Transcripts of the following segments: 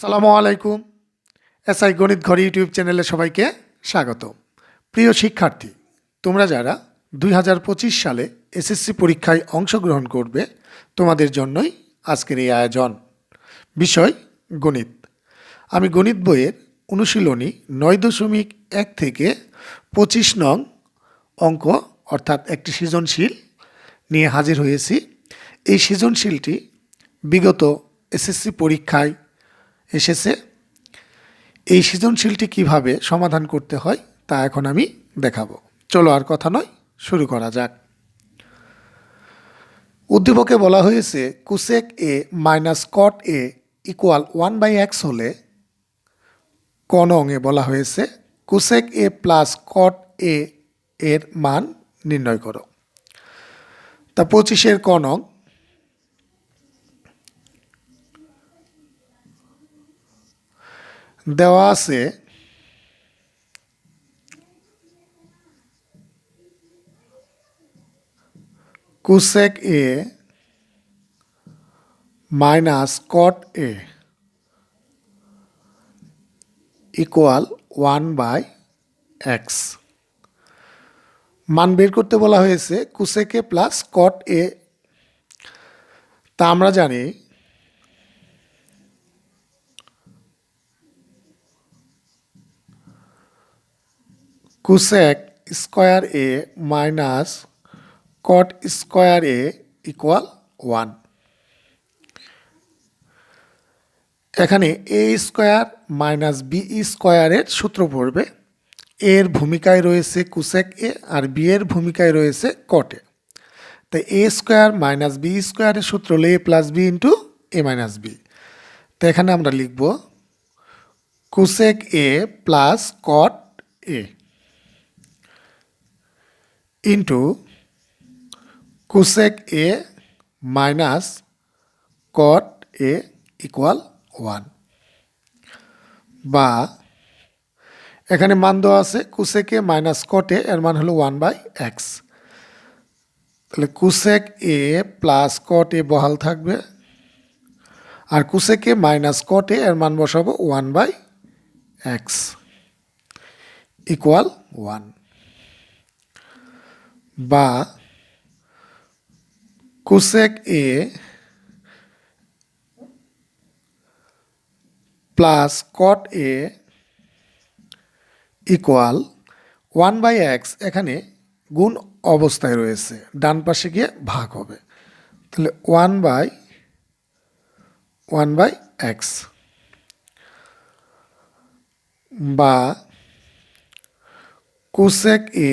সালামু আলাইকুম। এসআই গণিত ঘর ইউটিউব চ্যানেলে সবাইকে স্বাগত। প্রিয় শিক্ষার্থী, তোমরা যারা দুই হাজার পঁচিশ সালে এসএসসি পরীক্ষায় অংশগ্রহণ করবে, তোমাদের জন্যই আজকের এই আয়োজন। বিষয় গণিত। আমি গণিত বইয়ের অনুশীলনী নয় দশমিক এক থেকে পঁচিশ নং অঙ্ক, অর্থাৎ একটি সৃজনশীল নিয়ে হাজির হয়েছি। এই সৃজনশীলটি বিগত এসএসসি পরীক্ষায় এসেছে। এই সৃজনশীলটি কীভাবে সমাধান করতে হয়, তা এখন আমি দেখাবো। চলো আর কথা নয়, শুরু করা যাক। উদ্দীপকে বলা হয়েছে, cosec A minus cot A equal one by x হলে কনংয়ে বলা হয়েছে, কুসেক এ প্লাস কট এ এর মান নির্ণয় করো। তা পঁচিশের কনং দেওয়া আছে, cosec A minus cot A equal one by x. মান বের করতে বলা হয়েছে কুসেকে প্লাস কট এ। তা আমরা জানি cosec square A minus cot square A equal one এখানে এ স্কোয়ার মাইনাস বি স্কোয়ারের সূত্র পড়বে। এর ভূমিকায় রয়েছে কুসেক এ আর বি এর ভূমিকায় রয়েছে কটে তাই এ স্কোয়ার মাইনাস বি স্কোয়ারের সূত্র হলো A plus B into A minus B তো এখানে আমরা লিখব cosec A plus cot A into cosec A minus cot A equal one বা এখানে মান দেওয়া আছে কুসেকে মাইনাস কটে এর মান হলো ওয়ান বাই এক্স তাহলে cosec A plus cot A বহাল থাকবে। আর কুসেকে মাইনাস কটে এর মান বসাবো one by x equal one বা cosec A plus cot A equal one by x এখানে গুণ অবস্থায় রয়েছে, ডান পাশে গিয়ে ভাগ হবে। তাহলে one by one by x বা cosec A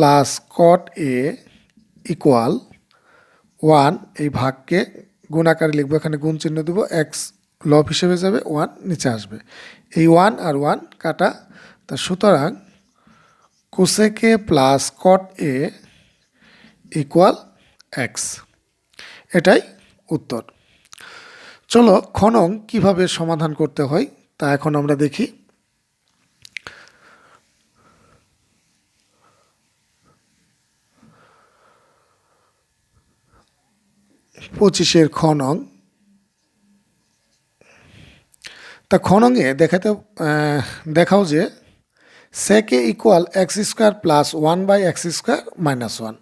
plus cot A equal one এই ভাগকে গুণ আকারে লিখব, এখানে গুণ চিহ্ন দেবো এক্স লব হিসেবে যাবে ওয়ান নিচে আসবে। এই ওয়ান আর ওয়ান কাটা, তা সুতরাং cosec A plus cot A equal x এটাই উত্তর। চলো খনং কীভাবে সমাধান করতে হয়, তা এখন আমরা দেখি। পঁচিশের খনং তা খনঙে দেখাতে দেখাও যে sec A equal x square plus one by x square minus one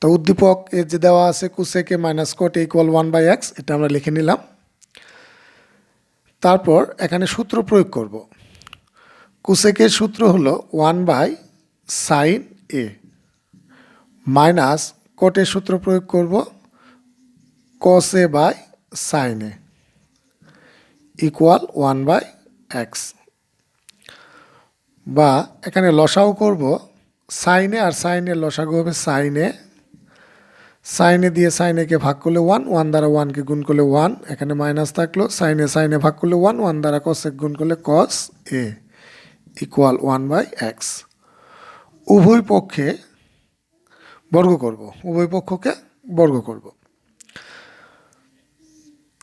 তো উদ্দীপক এর যে দেওয়া আছে cosec A minus cot equal one by x এটা আমরা লিখে নিলাম। তারপর এখানে সূত্র প্রয়োগ করব। কুসেকের সূত্র হলো one by sine A minus কোটের সূত্র প্রয়োগ করব। Cos by sine equal one by x বা এখানে লসাও করব সাইনে আর সাইনের লসাগু হবে সাইনে সাইনে দিয়ে সাইনেকে ভাগ করলে ওয়ান ওয়ান দ্বারা ওয়ানকে গুণ করলে ওয়ান এখানে মাইনাস থাকল। সাইনে সাইনে ভাগ করলে ওয়ান ওয়ান দ্বারা কসে গুণ করলে cos A equal one by x উভয় পক্ষে বর্গ করব। উভয় পক্ষকে বর্গ করব।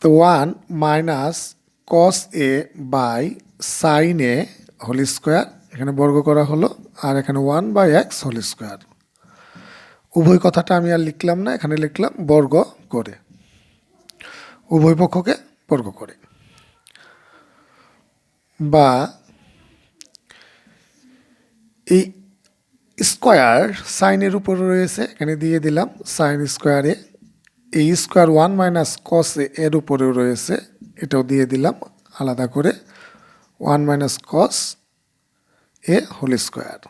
One minus cos A by sine A whole square এখানে বর্গ করা হলো, আর এখানে one by x whole square উভয় কথাটা আমি আর লিখলাম না, এখানে লিখলাম বর্গ করে। উভয় পক্ষকে বর্গ করে। বা এই স্কোয়ার সাইনের উপরে রয়েছে, এখানে দিয়ে দিলাম সাইন স্কোয়ারে এই স্কোয়ার ওয়ান মাইনাস কস এর উপরেও রয়েছে, এটাও দিয়ে দিলাম, আলাদা করে one minus cos A whole square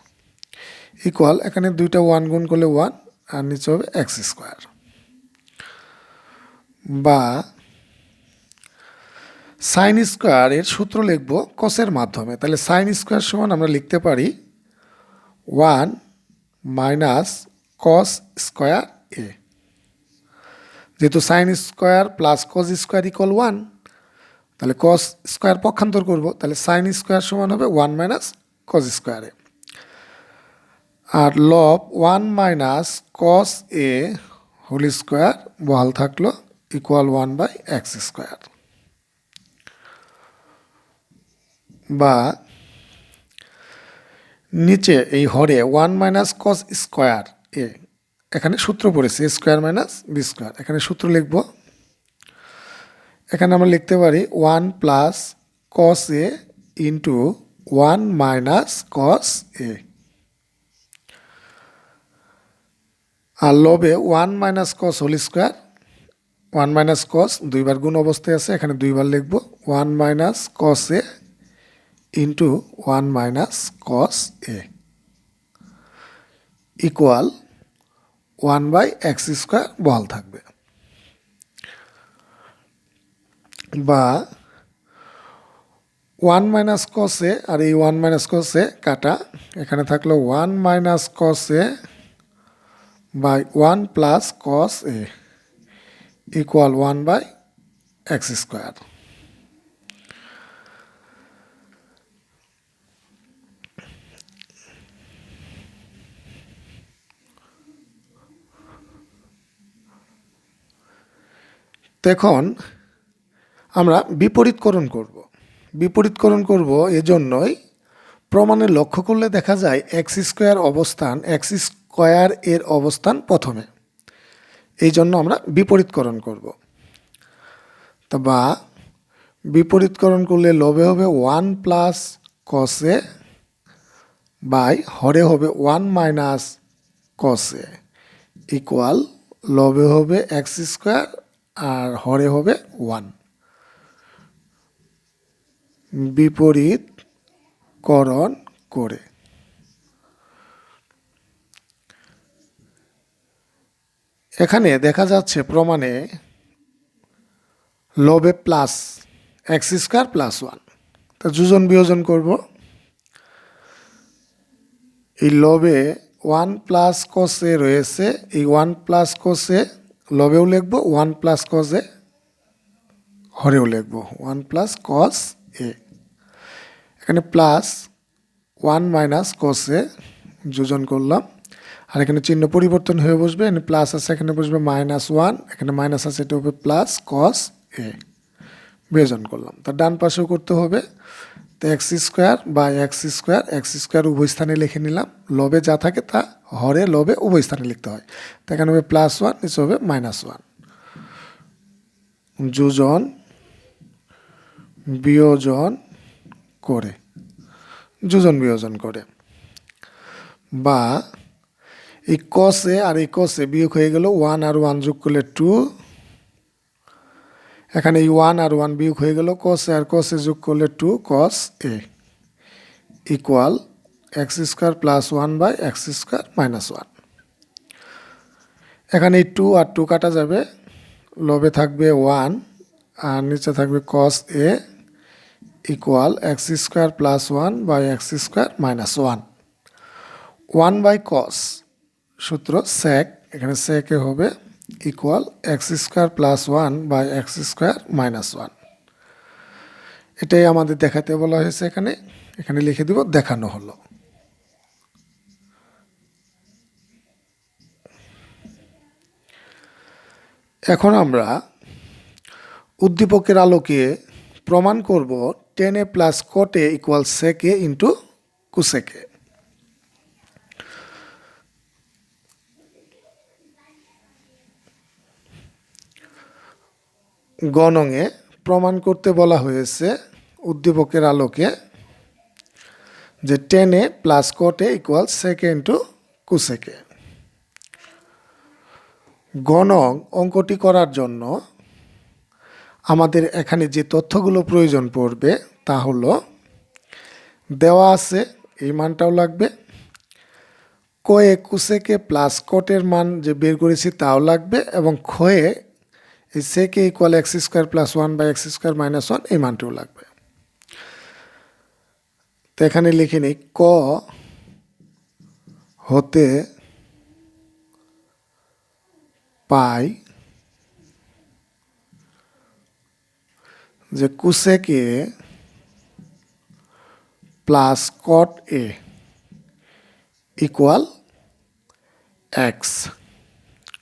equal এখানে দুইটা ওয়ান গুণ করলে ওয়ান, আর নিচে হবে এক্স স্কোয়ার। বা সাইন স্কোয়ার এর সূত্র লিখব কসের মাধ্যমে, তাহলে সাইন স্কোয়ার সমান আমরা লিখতে পারি one minus cos square A. যেহেতু sine square plus cos square equal one তাহলে কস স্কোয়ার পক্ষান্তর করব, তাহলে সাইন স্কোয়ার সমান হবে ওয়ান মাইনাস কস স্কোয়ারে আর লব one minus cos A whole square বহাল থাকল equal one by x square বা নিচে এই হরে one minus cos square A এখানে সূত্র পড়েছে স্কোয়ার মাইনাস বি স্কোয়ার এখানে সূত্র লিখব। এখানে আমরা লিখতে পারি one plus cos A into one minus cos A R লবে one minus cos whole square one minus cos দুইবার গুণ অবস্থায় আছে, এখানে দুইবার লিখব। One minus cos A into one minus cos A equal one by x square বল থাকবে। বা one minus কসে, আর এই ওয়ান মাইনাস কসে কাটা, এখানে থাকল one minus cos A by one plus cos A, equal one by x square. তখন আমরা বিপরীতকরণ করব। বিপরীতকরণ করব এজন্যই প্রমাণে লক্ষ্য করলে দেখা যায় এক্স স্কোয়ার অবস্থান, এক্স স্কোয়ার এর অবস্থান প্রথমে। এই জন্য আমরা বিপরীতকরণ করব। তা বা বিপরীতকরণ করলে লবে হবে ওয়ান প্লাস কসে বাই, হরে হবে ওয়ান মাইনাস কসে ইকুয়াল লবে হবে এক্স স্কোয়ার আর হরে হবে ওয়ান বিপরীত করণ করে। এখানে দেখা যাচ্ছে প্রমাণে লবে plus x square plus one তা যোজন বিয়োজন করব। এই লবে ওয়ান প্লাস কসে রয়েছে, এই ওয়ান প্লাস কসে লবেও লিখব ওয়ান প্লাস কসে হরেও লিখব ওয়ান প্লাস কস এ এখানে প্লাস ওয়ান মাইনাস কসে যোজন করলাম। আর এখানে চিহ্ন পরিবর্তন হয়ে বসবে, এখানে প্লাস আছে, এখানে বসবে মাইনাস ওয়ান এখানে মাইনাস আছে, এটা হবে প্লাস কস এ বিয়োজন করলাম। তার ডান পাশেও করতে হবে। তো এক্স স্কোয়ার বা এক্স স্কোয়ার এক্স স্কোয়ার উভয় স্থানে লিখে নিলাম। লবে যা থাকে তা হরে, লবে উভয় স্থানে লিখতে হয়। তো এখানে হবে প্লাস ওয়ান নিচে হবে মাইনাস ওয়ান যোজন, বিয়োজন করে। যোজন, বিয়োজন করে। বা এই কসে আর এই কসে বিয়োগ হয়ে গেল ওয়ান আর ওয়ান যোগ করলে টু এখানে এই ওয়ান আর ওয়ান বিয়োগ হয়ে গেল কসে আর কসে যোগ করলে two cos A equal x square plus one by x square minus one এখানে এই টু আর টু কাটা যাবে, লবে থাকবে ওয়ান আর নিচে থাকবে cos A equal x square plus one by x square minus one one by cos সূত্র sec এখানে স্যাকে হবে equal x square plus one by x square minus one এটাই আমাদের দেখাতে বলা হয়েছে এখানে। এখানে লিখে দিব, দেখানো হলো। এখন আমরা উদ্দীপকের আলোকে প্রমাণ করব tan A plus cot A equal sec A into cosec A গণঙে প্রমাণ করতে বলা হয়েছে উদ্দীপকের আলোকে যে tan A plus cot A equal second to cosec A গণং অঙ্কটি করার জন্য আমাদের এখানে যে তথ্যগুলো প্রয়োজন পড়বে তা হলো, দেওয়া আছে এই মানটাও লাগবে কয়ে কুসেকে প্লাস কোটের মান যে বের করেছি তাও লাগবে এবং ক্ষয়ে এই sec A equal x square plus one by x square minus one এই মানটিও লাগবে। তো এখানে লিখে নিই, ক হতে পাই যে cosec A plus cot A equal x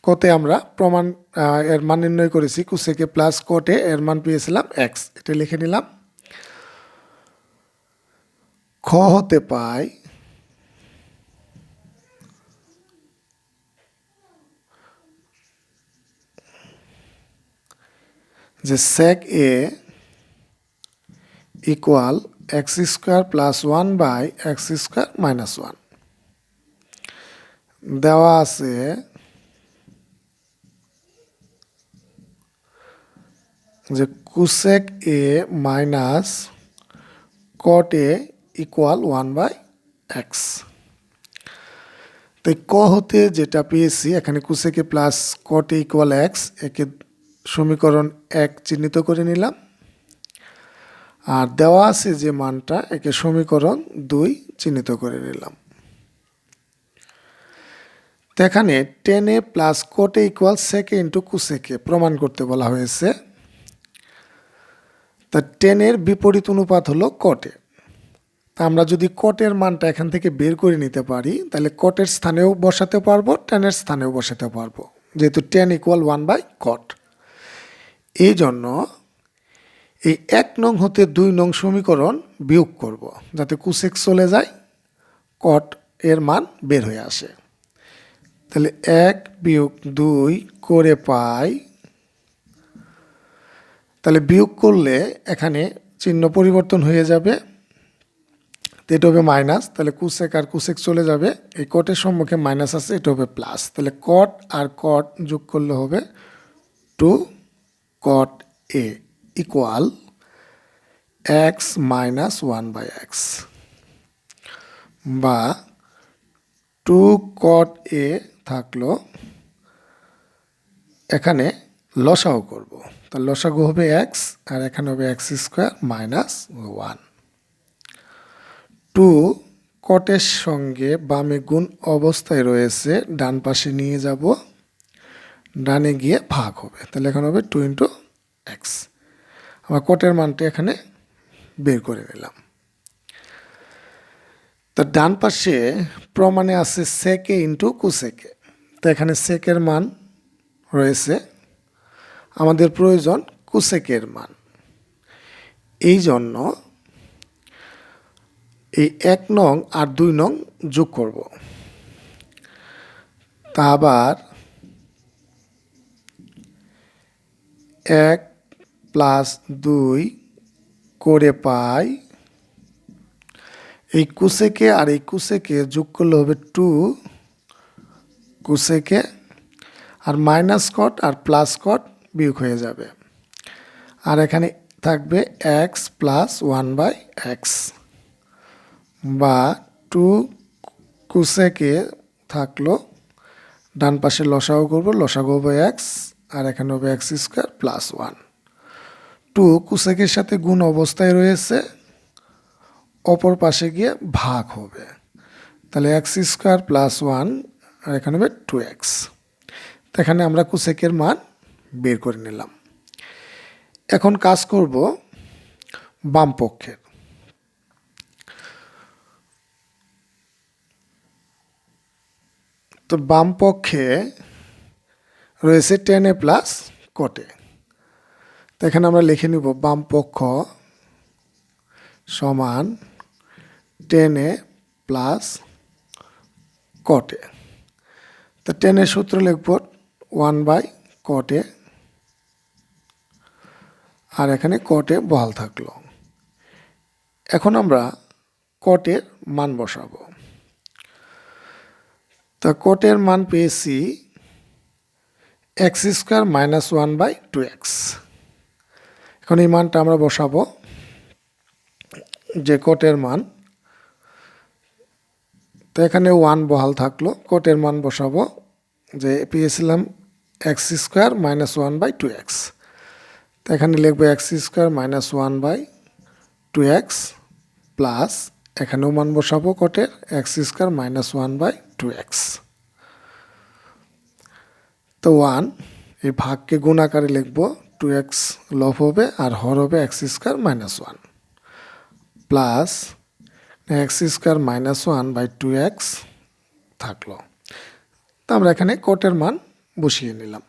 কতে আমরা প্রমাণ এর মান নির্ণয় করেছি, কুসেকে প্লাস কোটে এর মান পেয়েছিলাম এক্স এটা লিখে নিলাম। খ হতে পাই যে sec A equal x square plus one by x square minus one দেওয়া আছে যে cosec A minus cot A equal one by x. তাই ক হতে যেটা পেয়েছি, এখানে cosec A plus cot equal x, একে সমীকরণ এক চিহ্নিত করে নিলাম। আর দেওয়া আছে যে মানটা, একে সমীকরণ দুই চিহ্নিত করে নিলাম। এখানে tan A plus cot A equal sec A into cosec A প্রমাণ করতে বলা হয়েছে। তা টেনের বিপরীত অনুপাত হলো কটে তা আমরা যদি কটের মানটা এখান থেকে বের করে নিতে পারি, তাহলে কটের স্থানেও বসাতে পারব টেনের স্থানেও বসাতে পারব। যেহেতু tan equal one by cot এই জন্য এই এক নং হতে দুই নং সমীকরণ বিয়োগ করব, যাতে কুসেক চলে যায় কট এর মান বের হয়ে আসে। তাহলে এক বিয়োগ দুই করে পাই তাহলে বিয়োগ করলে এখানে চিহ্ন পরিবর্তন হয়ে যাবে। এটা হবে মাইনাস, তাহলে কুসেক আর কুসেক চলে যাবে। এই কটের সম্মুখে মাইনাস আছে, এটা হবে প্লাস তাহলে কট আর কট যোগ করলে হবে two cot A equal x minus one by x বা টু কট এ থাকল, এখানে লসাও করব। তাহলে লসাগু হবে এক্স আর এখানে হবে x square minus one two কটের সঙ্গে বামে গুণ অবস্থায় রয়েছে, ডান পাশে নিয়ে যাব। ডানে গিয়ে ভাগ হবে, তাহলে এখানে হবে টু ইন্টু এক্স আমরা কটের মানটা এখানে বের করে নিলাম। তো ডান পাশে প্রমাণে আছে সেকে ইন্টু কুসেকে তো এখানে সেকের মান রয়েছে আমাদের প্রয়োজন কুসেকের মান। এই জন্য এই এক নং আর দুই নং যোগ করব। তা আবার এক প্লাস দুই করে পাই। এই কুসেকে আর এই কুসেকে যোগ করলে হবে টু কুসেকে আর মাইনাস কট আর প্লাস কট বিয়োগ হয়ে যাবে। আর এখানে থাকবে x plus one by x বা টু কুসেকে থাকল, ডান পাশে লসাগু করব, লসাগু হবে এক্স আর এখানে হবে x square plus one two কুসেকের সাথে গুণ অবস্থায় রয়েছে, অপর পাশে গিয়ে ভাগ হবে। তাহলে এক্স স্কোয়ার প্লাস ওয়ান আর এখানে হবে টু এক্স তো এখানে আমরা কুসেকের মান বের করে নিলাম। এখন কাজ করব বাম পক্ষের তো বাম পক্ষে রয়েছে টেন এ প্লাস কটে। তো এখানে আমরা লিখে নিব বাম পক্ষ সমান টেন এ প্লাস কটে। তো টেনের সূত্র লিখব ওয়ান বাই কটে আর এখানে কটে বহাল থাকল। এখন আমরা কটের মান বসাবো। তা কটের মান পেয়েছি x square minus one by two x. এখন এই মানটা আমরা বসাবো যে কোটের মান। তো এখানে ওয়ান বহাল থাকল, কোটের মান বসাবো যে পেয়েছিলাম x square minus one by two x. তো এখানে লিখব x square minus one by two x plus এখানেও মান বসাবো কোটের x square minus one by two x তো ওয়ান এই ভাগকে গুণ আকারে লিখব টু এক্স লভ হবে আর হর হবে x square minus one plus x square minus one by two x থাকল। তো আমরা এখানে কোটের মান বসিয়ে নিলাম।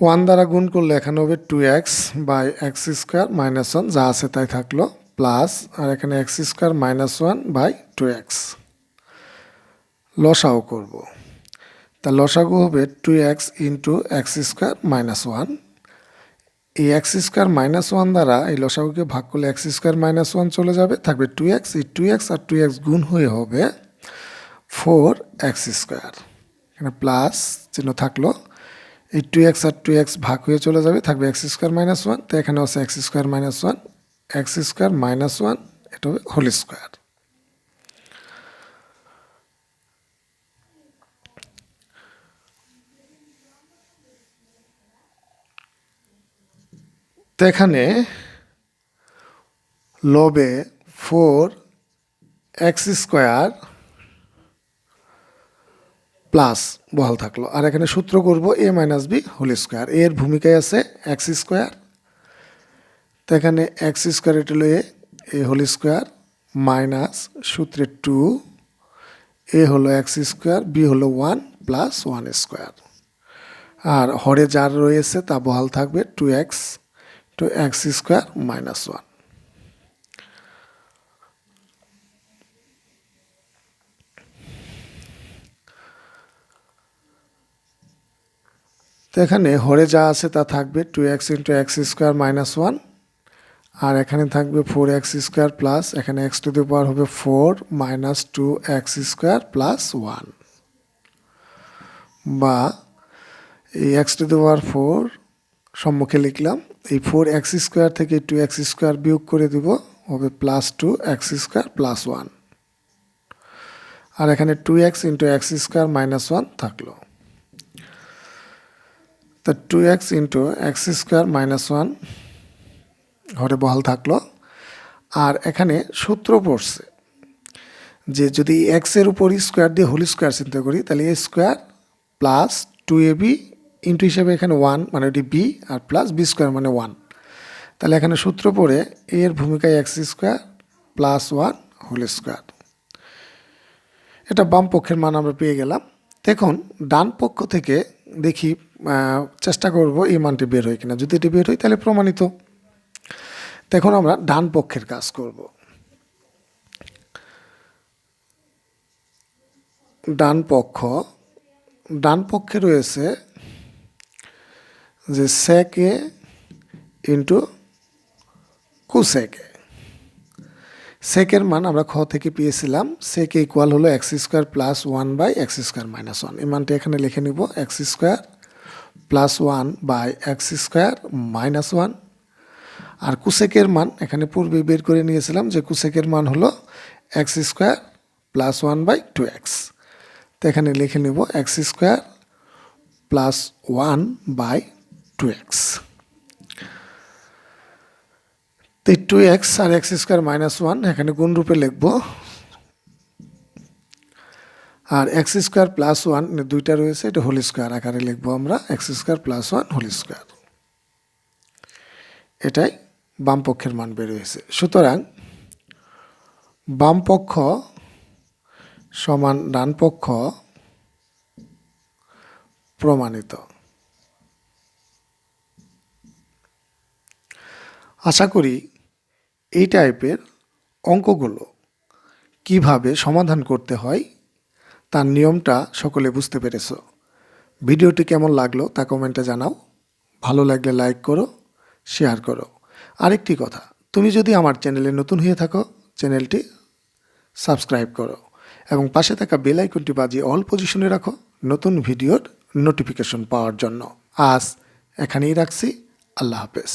ওয়ান দ্বারা গুণ করলে এখানে হবে two x by x square minus one, যা আছে তাই থাকল, প্লাস, আর এখানে x square minus one by two x. লসাও করব। তা লসাগু হবে two x into x square minus one. এই এক্স স্কোয়ার মাইনাস ওয়ান দ্বারা এই লসাগুকে ভাগ করলে এক্স স্কোয়ার মাইনাস ওয়ান চলে যাবে, থাকবে টু এক্স। এই টু এক্স আর টু এক্স গুণ হয়ে হবে ফোর এক্স স্কোয়ার। এখানে প্লাস চিহ্ন থাকল এই টু এক্স আর টু এক্স ভাগ হয়ে চলে যাবে, থাকবে এক্স স্কোয়ার মাইনাস ওয়ান তো এখানে হচ্ছে x square minus one x square minus one এটা হবে হোল স্কোয়ার তো এখানে লবে ফোর এক্স স্কোয়ার প্লাস বহাল থাকল। আর এখানে সূত্র করব A minus B whole square এর ভূমিকায় আছে এক্স স্কোয়ার তো এখানে এক্স স্কোয়ার এটা A A whole square minus সূত্রে টু এ হলো এক্স স্কোয়ার বি হলো ওয়ান প্লাস ওয়ান স্কোয়ার আর হরে যার রয়েছে তা বহাল থাকবে two x two x square minus one তো এখানে হরে যা আছে তা থাকবে two x into x square minus one আর এখানে থাকবে ফোর এক্স স্কোয়ার প্লাস এখানে এক্স টু দি পাওয়ার হবে four minus two x square plus one বা এই x to the power four সম্মুখে লিখলাম, এই ফোর এক্স স্কোয়ার থেকে টু এক্স স্কোয়ার বিয়োগ করে দিব, হবে plus two x square plus one আর এখানে two x into x square minus one থাকল। তো two x into x square minus one ঘরে বহাল থাকল। আর এখানে সূত্র পড়ছে যে যদি এক্সের উপর স্কোয়ার দিয়ে হোল স্কোয়ার চিন্তা করি, তাহলে A square plus two A B into হিসাবে এখানে ওয়ান মানে ওটি বি আর প্লাস বি স্কোয়ার মানে ওয়ান তাহলে এখানে সূত্র পড়ে এর ভূমিকায় x square plus one whole square এটা বাম পক্ষের মান আমরা পেয়ে গেলাম। দেখুন, ডান পক্ষ থেকে দেখি চেষ্টা করব এই মানটি বের হয় কিনা। যদি এটি বের হয়, তাহলে প্রমাণিত। দেখুন, আমরা ডান পক্ষের কাজ করব। ডান পক্ষ, ডান পক্ষে রয়েছে যে সেকে ইন্টু কুসেকে সেকের মান আমরা খ থেকে পেয়েছিলাম সেকে ইকুয়াল হলো x square plus one by x square minus one এই মানটি এখানে লিখে নিব x square plus one by x square minus one আর কুসেকের মান এখানে পূর্বে বের করে নিয়েছিলাম যে কুসেকের মান হলো x square plus one by two x তো এখানে লিখে নেব x square plus one by two x তো টু এক্স আর এক্স স্কোয়ার মাইনাস ওয়ান, এখানে গুণ রূপে লিখব। আর এক্স স্কোয়ার প্লাস ওয়ান দুইটা রয়েছে, এটা হোল স্কোয়ার আকারে লিখব আমরা, x square plus one, whole square. এটাই বাম পক্ষের মান বের হয়েছে। সুতরাং বাম পক্ষ সমান ডান পক্ষ প্রমাণিত। আশা করি এই টাইপের অঙ্কগুলো কীভাবে সমাধান করতে হয় তার নিয়মটা সকলে বুঝতে পেরেছ। ভিডিওটি কেমন লাগল তা কমেন্টে জানাও। ভালো লাগলে লাইক করো, শেয়ার করো। আরেকটি কথা, তুমি যদি আমার চ্যানেলে নতুন হয়ে থাকো, চ্যানেলটি সাবস্ক্রাইব করো এবং পাশে থাকা বেল আইকনটি বাজিয়ে অল পজিশনে রাখো নতুন ভিডিওর নোটিফিকেশন পাওয়ার জন্য। আজ এখানেই রাখছি। আল্লাহ হাফেজ।